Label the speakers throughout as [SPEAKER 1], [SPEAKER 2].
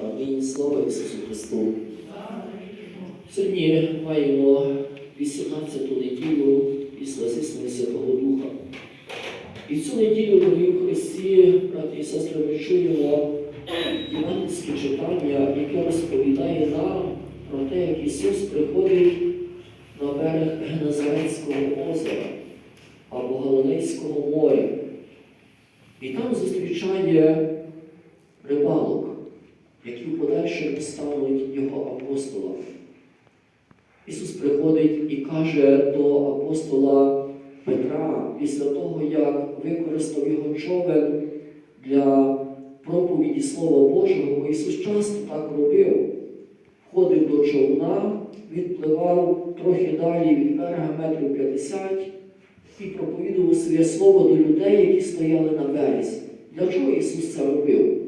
[SPEAKER 1] Амінь. Слава Ісусу Христу. Сьогодні маємо 18-ту неділю після зіснення Святого Духа. І цю неділю, дорогі в Христі, брати і сестри, ми чуємо євангельське читання, яке розповідає нам про те, як Ісус приходить на берег Генезарецького озера або Галилейського моря. І там зустрічає рибалок, які в подальшому стануть його апостолами. Ісус приходить і каже до апостола Петра після того, як використав його човен для проповіді Слова Божого, бо Ісус часто так робив. Входив до човна, відпливав трохи далі від берега метрів 50 і проповідував своє слово до людей, які стояли на березі. Для чого Ісус це робив?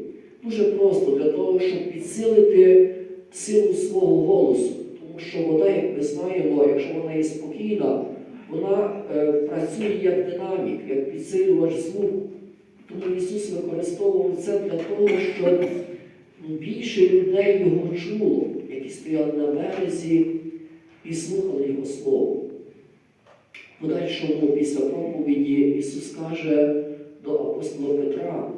[SPEAKER 1] Дуже просто для того, щоб підсилити силу свого голосу. Тому що вода, як ми знаємо, якщо вона є спокійна, вона е, працює як динамік, як підсилювач звуку. Тому Ісус використовував це для того, щоб більше людей його чуло, які стояли на березі і слухали Його Слово. Подальшому після проповіді Ісус каже до апостола Петра,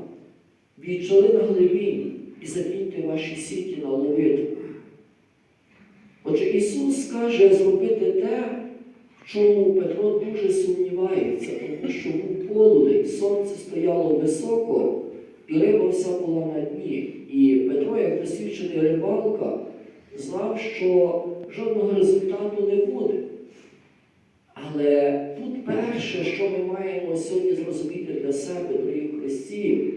[SPEAKER 1] відчали на глибі і закиньте ваші сіті на ловиту. Отже, Ісус каже зробити те, в чому Петро дуже сумнівається, тому що був полудень, сонце стояло високо, і риба вся була на дні. І Петро, як досвідчений рибалка, знав, що жодного результату не буде. Але тут перше, що ми маємо сьогодні зрозуміти для себе, дорогі Христі,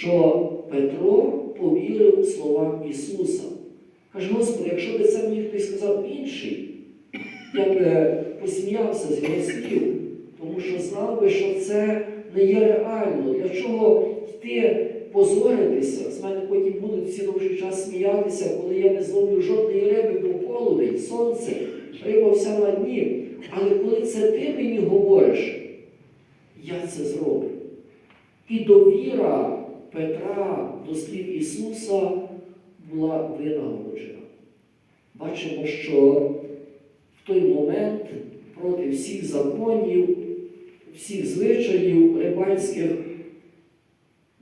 [SPEAKER 1] що Петро повірив словам Ісуса. Каже, Господи, якщо би це мені хтось сказав інший, я б посміявся з його слів, тому що знав би, що це не є реально. Для чого йти позоритися? З мене потім будуть всі довший час сміятися, коли я не зловлю жодної риби, бо полудень, сонце, риба вся на дні. Але коли це ти мені говориш, я це зроблю. І довіра Петра до слів Ісуса була винагороджена. Бачимо, що в той момент проти всіх законів, всіх звичаїв рибальських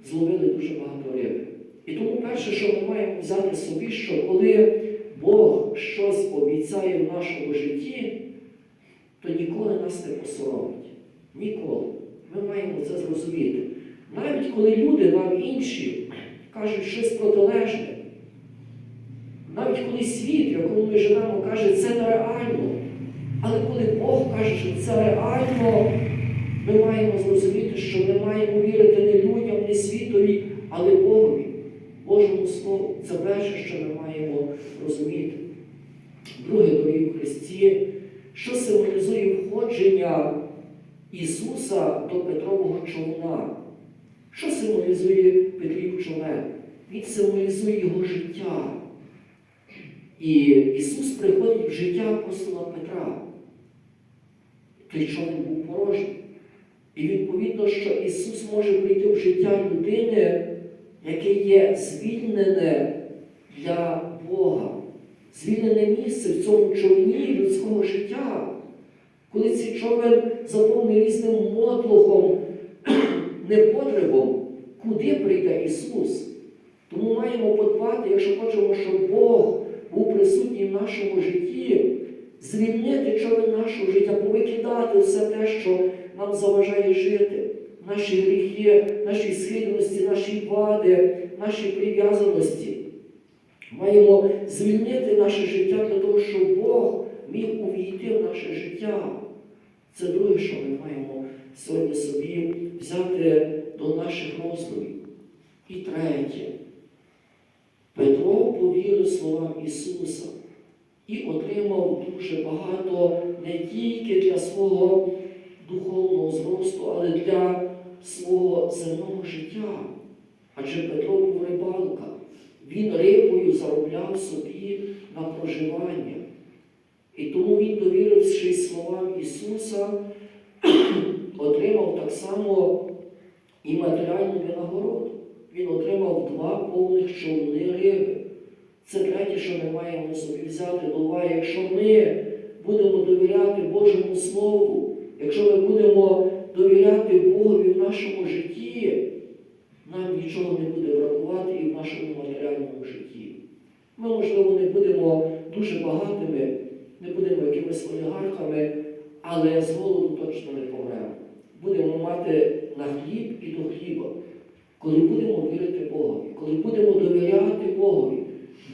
[SPEAKER 1] зловили дуже багато риби. І тому перше, що ми маємо взяти собі, що коли Бог щось обіцяє в нашому житті, то ніколи нас не посоромить. Ніколи. Ми маємо це зрозуміти. Навіть коли люди нам інші кажуть щось протилежне, навіть коли світ, в якому ми живемо, каже, це нереально. Але коли Бог каже, що це реально, ми маємо зрозуміти, що ми маємо вірити не людям, не світові, але Богові, Божому Слову. Це перше, що ми маємо розуміти. Друге, дорогі в Христі, що символізує входження Ісуса до Петрового човна. Що символізує Петрів човен? Він символізує його життя. І Ісус приходить в життя апостола Петра. Той човен був порожній. І відповідно, що Ісус може прийти в життя людини, яке є звільнене для Бога, звільнене місце в цьому човні людського життя. Коли цей човен заповнений різним мотлухом, непотребом, куди прийде Ісус? Тому маємо подбати, якщо хочемо, щоб Бог був присутній в нашому житті, звільнити човен нашого життя, повикидати все те, що нам заважає жити, наші гріхи, наші схильності, наші вади, наші прив'язаності. Маємо звільнити наше життя для того, щоб Бог міг увійти в наше життя. Це друге, що ми маємо сьогодні собі взяти до наших роздумів. І третє. Петро повірив словам Ісуса і отримав дуже багато не тільки для свого духовного зросту, але для свого земного життя. Адже Петро був рибалка. Він рибою заробляв собі на проживання. І тому він, довірившись словам Ісуса, так само і матеріальну винагороду. він отримав два повних човни риби. Це третє, що ми маємо собі взяти до уваги. Якщо ми будемо довіряти Божому Слову, якщо ми будемо довіряти Богові в нашому житті, нам нічого не буде бракувати і в нашому матеріальному житті. Ми, можливо, не будемо дуже багатими, не будемо якимись олігархами, але з голоду точно не помремо. Будемо мати на хліб і до хліба. Коли будемо вірити Богові, коли будемо довіряти Богові,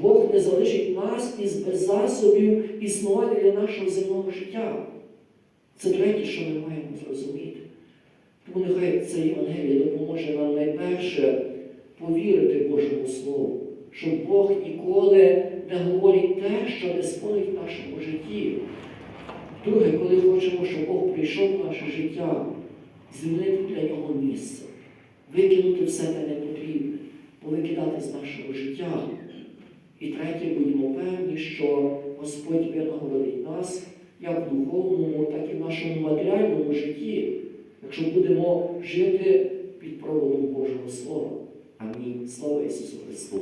[SPEAKER 1] Бог не залишить нас із без засобів існування для нашого земного життя. Це третє, що ми маємо зрозуміти. Тому нехай це Євангеліє допоможе нам найперше повірити Божому Слову, що Бог ніколи не говорить те, що не сповнить в нашому житті. Друге, коли хочемо, щоб Бог прийшов в наше життя, звільнити для нього місце, викинути все те непотрібне, повикидати з нашого життя. І третє, будьмо певні, що Господь винагородить нас як в духовному, так і в нашому матеріальному житті, якщо будемо жити під проводом Божого Слова. Амінь. Слава Ісусу Христу!